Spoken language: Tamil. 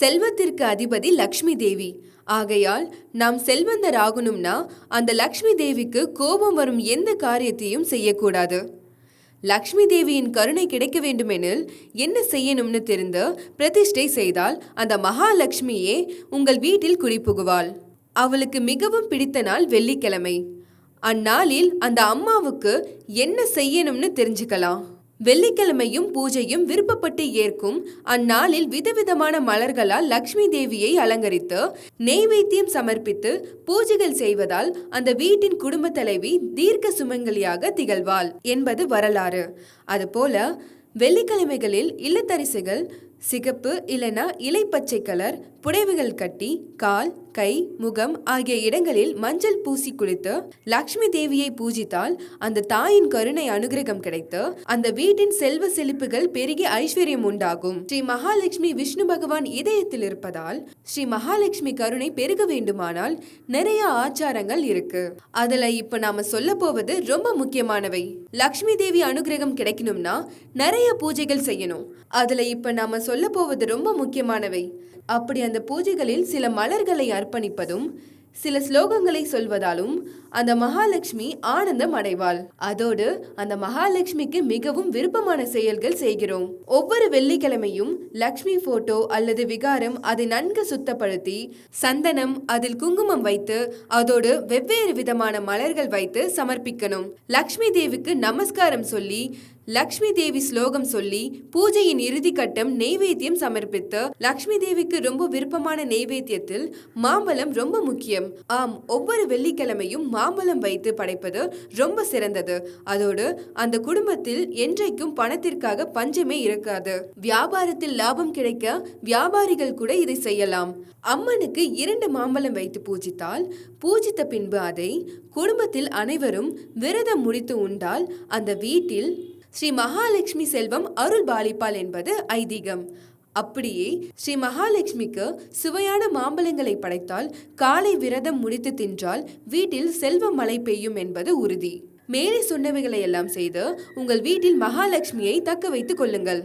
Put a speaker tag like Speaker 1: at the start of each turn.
Speaker 1: செல்வத்திற்கு அதிபதி லக்ஷ்மி தேவி. ஆகையால் நாம் செல்வந்தர் ஆகணும்னா அந்த லக்ஷ்மி தேவிக்கு கோபம் வரும் எந்த காரியத்தையும் செய்யக்கூடாது. லக்ஷ்மி தேவியின் கருணை கிடைக்க வேண்டுமெனில் என்ன செய்யணும்னு தெரிந்து பிரதிஷ்டை செய்தால் அந்த மகாலட்சுமியே உங்கள் வீட்டில் குடிபுகுவாள் அவளுக்கு மிகவும் பிடித்த நாள் வெள்ளிக்கிழமை. அந்நாளில் அந்த அம்மாவுக்கு என்ன செய்யணும்னு தெரிஞ்சுக்கலாம். வெள்ளிக்கிழமையும் பூஜையும் விருப்பப்பட்டு ஏற்கும் அந்நாளில் விதவிதமான மலர்களால் லக்ஷ்மி தேவியை அலங்கரித்து நெய்வேத்தியம் சமர்ப்பித்து பூஜைகள் செய்வதால் அந்த வீட்டின் குடும்ப தலைவி தீர்க்க சுமங்கலியாக திகழ்வாள் என்பது வரலாறு. அதுபோல வெள்ளிக்கிழமைகளில் இல்லத்தரிசிகள் சிகப்பு இல்லனா இலைப்பச்சை கலர் புடவைகள் கட்டி கால் கை முகம் ஆகிய இடங்களில் மஞ்சள் பூசி குளித்து லக்ஷ்மி தேவியை பூஜித்தால் அந்த தாயின் கருணை அனுகிரகம் கிடைத்து அந்த வீட்டின் செல்வ செழிப்புகள் பெருகி ஐஸ்வர்யம் உண்டாகும். ஸ்ரீ மகாலட்சுமி விஷ்ணு பகவான் இதயத்தில் இருப்பதால் ஸ்ரீ மகாலட்சுமி கருணை பெருக வேண்டுமானால் நிறைய ஆச்சாரங்கள் இருக்கு. அதுல இப்ப நாம சொல்ல போவது ரொம்ப முக்கியமானவை. லக்ஷ்மி தேவி அனுகிரகம் கிடைக்கணும்னா நிறைய பூஜைகள் செய்யணும். அதுல இப்ப நாம சொல்ல போவது ரொம்ப முக்கியமானவை. அப்படி அந்த பூஜைகளில் சில மலர்களை அர்ப்பணிப்பதும் சில ஸ்லோகங்களை சொல்வதாலும் அந்த மகாலட்சுமி ஆனந்தம் அடைவாள். அதோடு அந்த மகாலட்சுமிக்கு மிகவும் விருப்பமான செயல்கள் செய்கிறோம். ஒவ்வொரு வெள்ளிக்கிழமையும் லக்ஷ்மி போட்டோ அல்லது விகாரம் அதை நன்கு சுத்தப்படுத்தி சந்தனம் அதில் குங்குமம் வைத்து அதோடு வெவ்வேறு விதமான மலர்கள் வைத்து சமர்ப்பிக்கணும். லக்ஷ்மி தேவிக்கு நமஸ்காரம் சொல்லி லக்ஷ்மி தேவி ஸ்லோகம் சொல்லி பூஜையின் இறுதி கட்டம் நெய்வேத்தியம் சமர்ப்பித்து லக்ஷ்மி தேவிக்கு ரொம்ப விருப்பமான நெய்வேத்தியத்தில் மாம்பழம் ரொம்ப முக்கியம். ஆம் ஒவ்வொரு வெள்ளிக்கிழமையும் மாம்பழம் வைத்து படைப்பது ரொம்ப சிறந்தது. அதோடு அந்த குடும்பத்தில் என்றைக்கும் பணத்திற்காக பஞ்சமே இருக்காது. வியாபாரத்தில் லாபம் கிடைக்க வியாபாரிகள் கூட இதை செய்யலாம். அம்மனுக்கு இரண்டு மாம்பழம் வைத்து பூஜித்தால் பூஜித்த பின்பு அதை குடும்பத்தில் அனைவரும் விரதம் முடித்து உண்டால் அந்த வீட்டில் ஸ்ரீ மகாலட்சுமி செல்வம் அருள் பாலிப்பாள் என்பது ஐதீகம். அப்படியே ஸ்ரீ மகாலட்சுமிக்கு சுவையான மாம்பழங்களை படைத்தால் காலை விரதம் முடித்து தின்றால் வீட்டில் செல்வ மழை பெய்யும் என்பது உறுதி. மேலே சொன்னவைகளை எல்லாம் செய்து உங்கள் வீட்டில் மகாலட்சுமியை தக்க வைத்துக் கொள்ளுங்கள்.